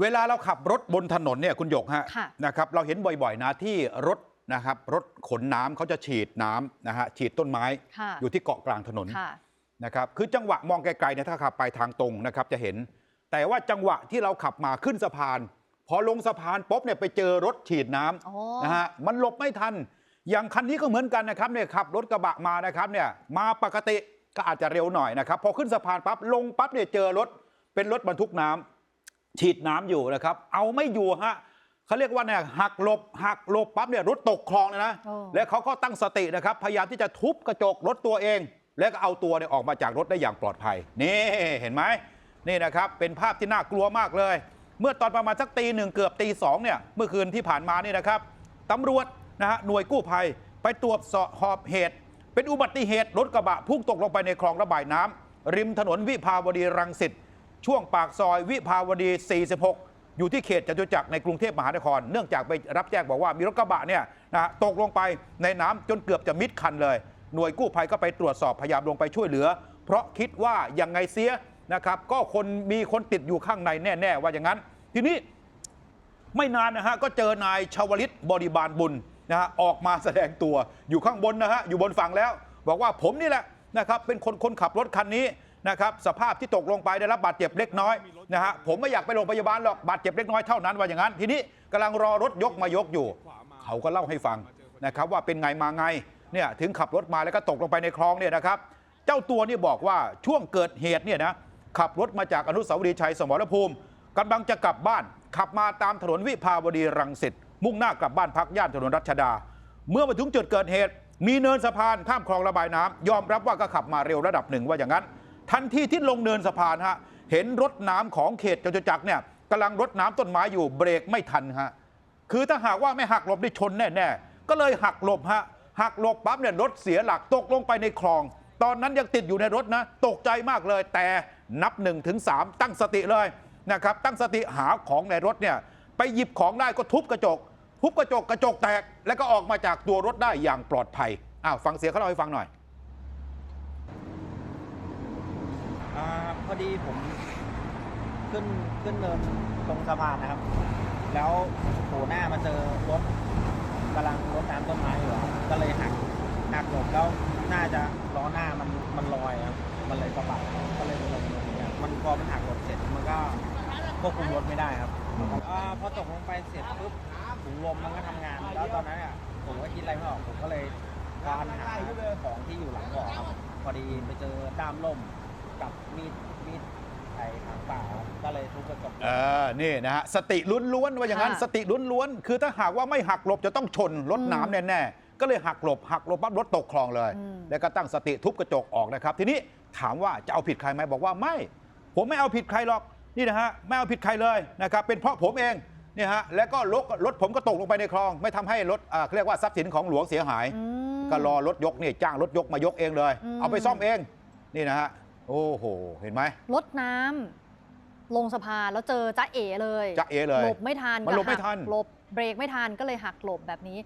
เวลาเราขับรถบนถนนเนี่ยคุณหยกฮะค่ะนะครับเราเห็นบ่อยๆนะที่รถนะครับรถขนน้ำเขาจะฉีดน้ำนะฮะฉีดต้นไม้ค่ะอยู่ที่เกาะกลางถนนค่ะนะครับคือจังหวะมองไกลๆเนี่ยถ้าขับไปทางตรงนะครับจะเห็น แต่ว่าจังหวะที่เราขับมาขึ้นสะพาน พอลงสะพานปุ๊บเนี่ยไปเจอรถฉีดน้อ๋อำนะฮะมันหลบไม่ทัน อย่างคันนี้ก็เหมือนกันนะครับเนี่ยขับรถกระบะมานะครับเนี่ยมาปกติก็อาจจะเร็วหน่อยนะครับพอขึ้นสะพานปั๊บลงปั๊บเนี่ยเจอรถเป็นรถบรรทุกน้ำ ฉีดน้ำอยู่นะครับ เอาไม่อยู่ฮะเขาเรียกว่าเนี่ยหักหลบหักหลบปั๊บเนี่ยรถตกคลองเลยนะโอ้และเขาก็ตั้งสตินะครับ พยายามที่จะทุบกระจกรถตัวเอง แล้วก็เอาตัวเนี่ยออกมาจากรถได้อย่างปลอดภัย นี่เห็นไหมนี่นะครับ เป็นภาพที่น่ากลัวมากเลย เมื่อตอนประมาณสักตีหนึ่งเกือบตีสองเนี่ยเมื่อคืนที่ผ่านมานี่นะครับตำรวจนะฮะหน่วยกู้ภัย ไปตรวจสอบเหตุ เป็นอุบัติเหตุรถกระบะพุ่งตกลงไปในคลองระบายน้ำริมถนนวิภาวดีรังสิต ช่วงปากซอยวิภาวดี 46 อยู่ที่เขตจตุจักรในกรุงเทพมหานคร เนื่องจากไปรับแจ้งบอกว่ามีรถกระบะเนี่ยนะตกลงไปในน้ำจนเกือบจะมิดคันเลย หน่วยกู้ภัยก็ไปตรวจสอบพยายามลงไปช่วยเหลือ เพราะคิดว่ายังไงเสียนะครับ ก็คนมีคนติดอยู่ข้างในแน่ ๆ ว่าอย่างนั้น ทีนี้ไม่นานนะฮะก็เจอนายชาวลิตบริบาลบุญนะฮะออกมาแสดงตัวอยู่ข้างบนนะฮะอยู่บนฝั่งแล้ว บอกว่าผมนี่แหละนะครับเป็นคนคนขับรถคันนี้ นะครับสภาพที่ตกลงไปได้รับบาดเจ็บเล็กน้อยนะฮะผมไม่อยากไปโรงพยาบาลหรอกบาดเจ็บเล็กน้อยเท่านั้นว่าอย่างนั้น ทีนี้กำลังรอรถยกมายกอยู่ เขาก็เล่าให้ฟังนะครับว่าเป็นไงมาไงเนี่ยถึงขับรถมาแล้วก็ตกลงไปในคลองเนี่ยนะครับเจ้าตัวนี่บอกว่าช่วงเกิดเหตุเนี่ยนะขับรถมาจากอนุสาวรีย์ชัยสมรภูมิกำลังจะกลับบ้าน ขับมาตามถนนวิภาวดีรังสิตมุ่งหน้ากลับบ้านพักย่านถนนรัชดา เมื่อมาถึงจุดเกิดเหตุ มีเนินสะพานข้ามคลองระบายน้ำยอมรับว่าก็ขับมาเร็วระดับหนึ่งว่าอย่างนั้น ทันทีที่ลงเนินสะพานฮะเห็นรถน้ำของเขตจตุจักรเนี่ยกำลังรดน้ำต้นไม้อยู่เบรกไม่ทันฮะคือถ้าหากว่าไม่หักหลบได้ชนแน่ๆก็เลยหักหลบฮะหักหลบปั๊บเนี่ยรถเสียหลักตกลงไปในคลอง ตอนนั้นยังติดอยู่ในรถนะ ตกใจมากเลย แต่นับ1นถึงสตั้งสติเลยนะครับตั้งสติหาของในรถเนี่ยไปหยิบของได้ก็ทุบกระจก ทุบกระจกกระจกแตก แล้วก็ออกมาจากตัวรถได้อย่างปลอดภัยอ้าวฟังเสียงเขาเล่าให้ฟังหน่อย อ่าพอดีผมขึ้นขึ้นเนินตรงสะพานนะครับ แล้วโผล่หน้ามาเจอรถกำลังรดน้ำต้นไม้อยู่ครับก็เลยหักหักหลบแล้วน่าจะล้อหน้ามันมันลอยครับมันเลยสะบัดก็เลยลงตรงนี้ครับมันพอมันหักหลบเสร็จมันก็ควบคุมรถไม่ได้ครับอาพอตกลงไปเสร็จปุ๊บถุงลมมันก็ทำงาน แล้วตอนนั้นอะผมก็คิดอะไรไม่ออกผมก็เลยควานหาของที่อยู่หลังเบาะครับพอดีไปเจอด้ามล่ม กับมีดมีดไอ้ทางป่าครับก็เลยทุบกระจกเออนี่นะฮะสติล้วนๆว่าอย่างนั้น ค่ะ สติล้วนๆคือถ้าหากว่าไม่หักหลบจะต้องชนรถน้ำแน่ๆก็เลยหักหลบหักหลบปั๊บรถตกคลองเลยอืมแล้วก็ตั้งสติทุบกระจกออกนะครับ ทีนี้ถามว่าจะเอาผิดใครไหมบอกว่าไม่ ผมไม่เอาผิดใครหรอกนี่นะฮะไม่เอาผิดใครเลยนะครับเป็นเพราะผมเองเนี่ยฮะแล้วก็รถรถผมก็ตกลงไปในคลอง ไม่ทำให้รถอ่าเขาเรียกว่าทรัพย์สินของหลวงเสียหาย อืม ก็รอรถยกนี่จ้างรถยกมายกเองเลย อืม เอาไปซ่อมเองนี่นะฮะ โอ้โห เห็นไหมรถน้ำลงสะพานแล้วเจอจ้าเอ๋เลยจ๊ะเอ๋เลย หลบไม่ทันมันหลบไม่ก็หักทัน หลบเบรกไม่ทันก็เลยหักหลบแบบนี้